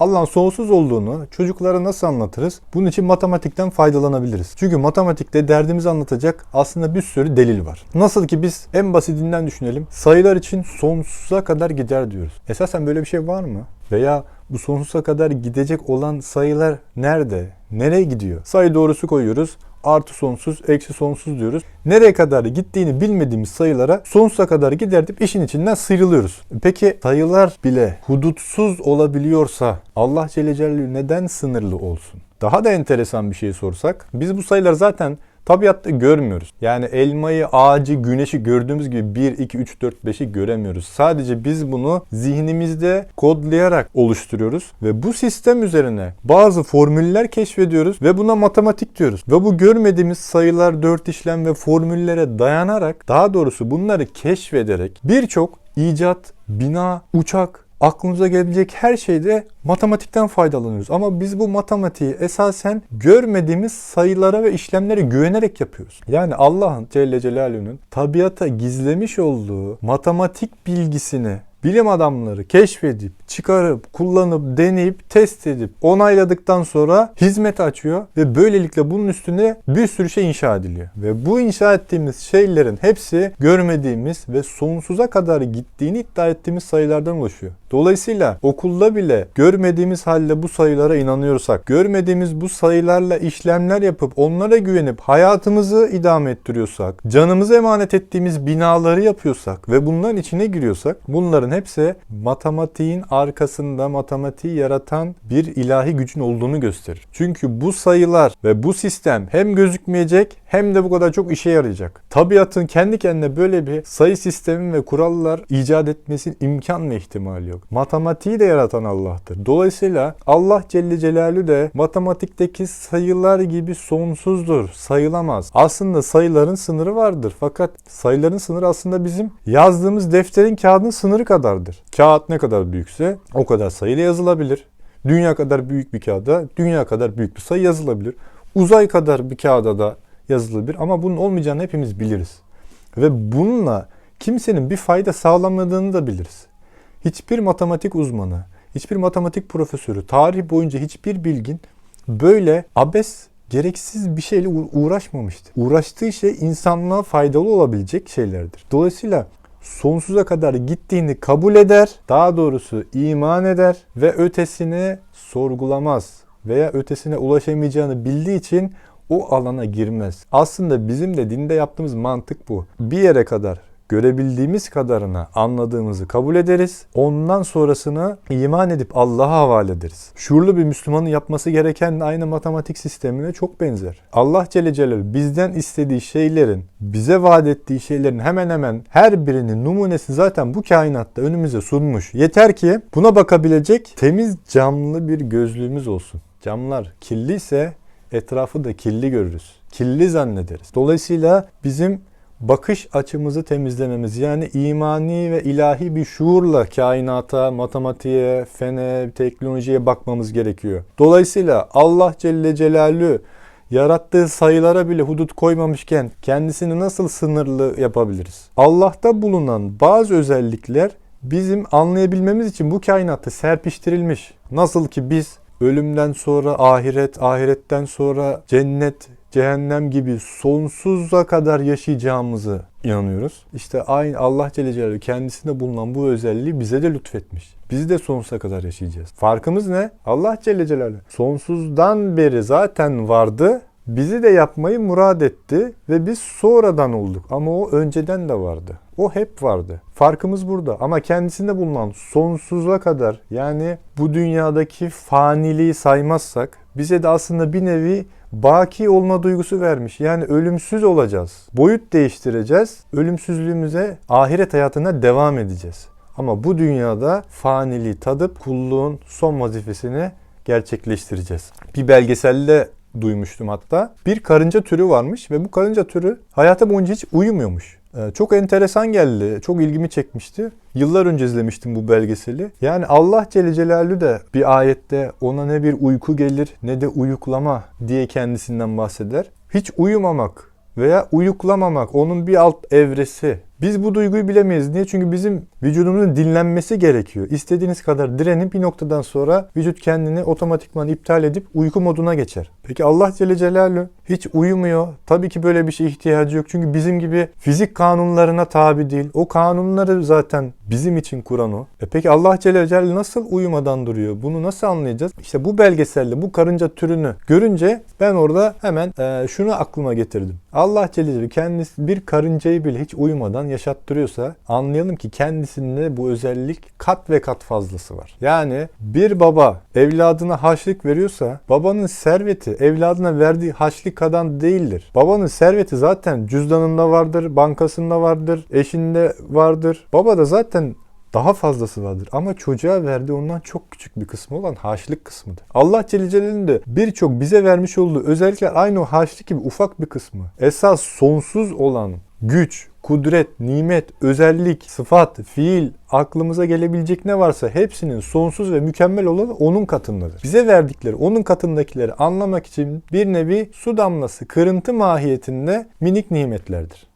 Allah'ın sonsuz olduğunu çocuklara nasıl anlatırız? Bunun için matematikten faydalanabiliriz. Çünkü matematikte derdimizi anlatacak aslında bir sürü delil var. Nasıl ki biz en basitinden düşünelim. Sayılar için sonsuza kadar gider diyoruz. Esasen böyle bir şey var mı? Veya bu sonsuza kadar gidecek olan sayılar nerede? Nereye gidiyor? Sayı doğrusu koyuyoruz. Artı sonsuz, eksi sonsuz diyoruz. Nereye kadar gittiğini bilmediğimiz sayılara sonsuza kadar gider deyip işin içinden sıyrılıyoruz. Peki sayılar bile hudutsuz olabiliyorsa Allah Celle Celaluhu neden sınırlı olsun? Daha da enteresan bir şey sorsak, biz bu sayıları zaten tabiatta görmüyoruz. Yani elmayı, ağacı, güneşi gördüğümüz gibi 1, 2, 3, 4, 5'i göremiyoruz. Sadece biz bunu zihnimizde kodlayarak oluşturuyoruz ve bu sistem üzerine bazı formüller keşfediyoruz ve buna matematik diyoruz. Ve bu görmediğimiz sayılar, dört işlem ve formüllere dayanarak, daha doğrusu bunları keşfederek birçok icat, bina, uçak, aklımıza gelebilecek her şeyde matematikten faydalanıyoruz. Ama biz bu matematiği esasen görmediğimiz sayılara ve işlemlere güvenerek yapıyoruz. Yani Allah'ın Celle Celaluhu'nun tabiata gizlemiş olduğu matematik bilgisini bilim adamları keşfedip, çıkarıp, kullanıp, deneyip, test edip, onayladıktan sonra hizmet açıyor ve böylelikle bunun üstüne bir sürü şey inşa ediliyor. Ve bu inşa ettiğimiz şeylerin hepsi görmediğimiz ve sonsuza kadar gittiğini iddia ettiğimiz sayılardan oluşuyor. Dolayısıyla okulda bile görmediğimiz halde bu sayılara inanıyorsak, görmediğimiz bu sayılarla işlemler yapıp onlara güvenip hayatımızı idame ettiriyorsak, canımızı emanet ettiğimiz binaları yapıyorsak ve bunların içine giriyorsak bunların hepsi matematiğin arkasında matematiği yaratan bir ilahi gücün olduğunu gösterir. Çünkü bu sayılar ve bu sistem hem gözükmeyecek hem de bu kadar çok işe yarayacak. Tabiatın kendi kendine böyle bir sayı sistemi ve kurallar icat etmesinin imkan ve ihtimali yok. Matematiği de yaratan Allah'tır. Dolayısıyla Allah Celle Celaluhu de matematikteki sayılar gibi sonsuzdur. Sayılamaz. Aslında sayıların sınırı vardır. Fakat sayıların sınırı aslında bizim yazdığımız defterin kağıdın sınırı kadardır. Kağıt ne kadar büyükse o kadar sayıyla yazılabilir. Dünya kadar büyük bir kağıda dünya kadar büyük bir sayı yazılabilir. Uzay kadar bir kağıda da yazılabilir ama bunun olmayacağını hepimiz biliriz. Ve bununla kimsenin bir fayda sağlamadığını da biliriz. Hiçbir matematik uzmanı, hiçbir matematik profesörü, tarih boyunca hiçbir bilgin böyle abes, gereksiz bir şeyle uğ- uğraşmamıştır. Uğraştığı şey insanlığa faydalı olabilecek şeylerdir. Dolayısıyla sonsuza kadar gittiğini kabul eder, daha doğrusu iman eder ve ötesini sorgulamaz veya ötesine ulaşamayacağını bildiği için o alana girmez. Aslında bizim de dinde yaptığımız mantık bu. Bir yere kadar görebildiğimiz kadarına anladığımızı kabul ederiz. Ondan sonrasını iman edip Allah'a havale ederiz. Şuurlu bir Müslümanın yapması gereken aynı matematik sistemine çok benzer. Allah Celle Celaluhu bizden istediği şeylerin, bize vaat ettiği şeylerin hemen hemen her birinin numunesi zaten bu kainatta önümüze sunmuş. Yeter ki buna bakabilecek temiz camlı bir gözlüğümüz olsun. Camlar kirliyse etrafı da kirli görürüz. Kirli zannederiz. Dolayısıyla bizim bakış açımızı temizlememiz yani imani ve ilahi bir şuurla kainata, matematiğe, fene, teknolojiye bakmamız gerekiyor. Dolayısıyla Allah Celle Celaluhu yarattığı sayılara bile hudut koymamışken kendisini nasıl sınırlı yapabiliriz? Allah'ta bulunan bazı özellikler bizim anlayabilmemiz için bu kainatta serpiştirilmiş. Nasıl ki biz ölümden sonra ahiret, ahiretten sonra cennet, cehennem gibi sonsuza kadar yaşayacağımızı inanıyoruz. İşte aynı Allah Celle Celaluhu kendisinde bulunan bu özelliği bize de lütfetmiş. Biz de sonsuza kadar yaşayacağız. Farkımız ne? Allah Celle Celaluhu sonsuzdan beri zaten vardı. Bizi de yapmayı murad etti ve biz sonradan olduk. Ama o önceden de vardı. O hep vardı. Farkımız burada. Ama kendisinde bulunan sonsuza kadar yani bu dünyadaki faniliği saymazsak bize de aslında bir nevi baki olma duygusu vermiş. Yani ölümsüz olacağız. Boyut değiştireceğiz. Ölümsüzlüğümüze ahiret hayatına devam edeceğiz. Ama bu dünyada faniliği tadıp kulluğun son vazifesini gerçekleştireceğiz. Bir belgeselde duymuştum hatta. Bir karınca türü varmış ve bu karınca türü hayatı boyunca hiç uyumuyormuş. Ee, Çok enteresan geldi. Çok ilgimi çekmişti. Yıllar önce izlemiştim bu belgeseli. Yani Allah Celle Celaluhu da bir ayette ona ne bir uyku gelir ne de uyuklama diye kendisinden bahseder. Hiç uyumamak veya uyuklamamak onun bir alt evresi. Biz bu duyguyu bilemeyiz. Niye? Çünkü bizim vücudumuzun dinlenmesi gerekiyor. İstediğiniz kadar direnin bir noktadan sonra vücut kendini otomatikman iptal edip uyku moduna geçer. Peki Allah Celle Celaluhu hiç uyumuyor. Tabii ki böyle bir şeye ihtiyacı yok. Çünkü bizim gibi fizik kanunlarına tabi değil. O kanunları zaten bizim için kuran o. E peki Allah Celle Celaluhu nasıl uyumadan duruyor? Bunu nasıl anlayacağız? İşte bu belgeselde bu karınca türünü görünce ben orada hemen e, şunu aklıma getirdim. Allah Celle Celaluhu kendisi bir karıncayı bile hiç uyumadan yaşattırıyorsa anlayalım ki kendisinde bu özellik kat ve kat fazlası var. Yani bir baba evladına haçlık veriyorsa babanın serveti evladına verdiği haçlık kadar değildir. Babanın serveti zaten cüzdanında vardır, bankasında vardır, eşinde vardır. Baba da zaten daha fazlası vardır. Ama çocuğa verdiği ondan çok küçük bir kısmı olan haçlık kısmıdır. Allah Celle Celaluhu'nun de birçok bize vermiş olduğu özellikler aynı o haçlık gibi ufak bir kısmı. Esas sonsuz olan güç, kudret, nimet, özellik, sıfat, fiil, aklımıza gelebilecek ne varsa hepsinin sonsuz ve mükemmel olanı onun katındadır. Bize verdikleri onun katındakileri anlamak için bir nevi su damlası, kırıntı mahiyetinde minik nimetlerdir.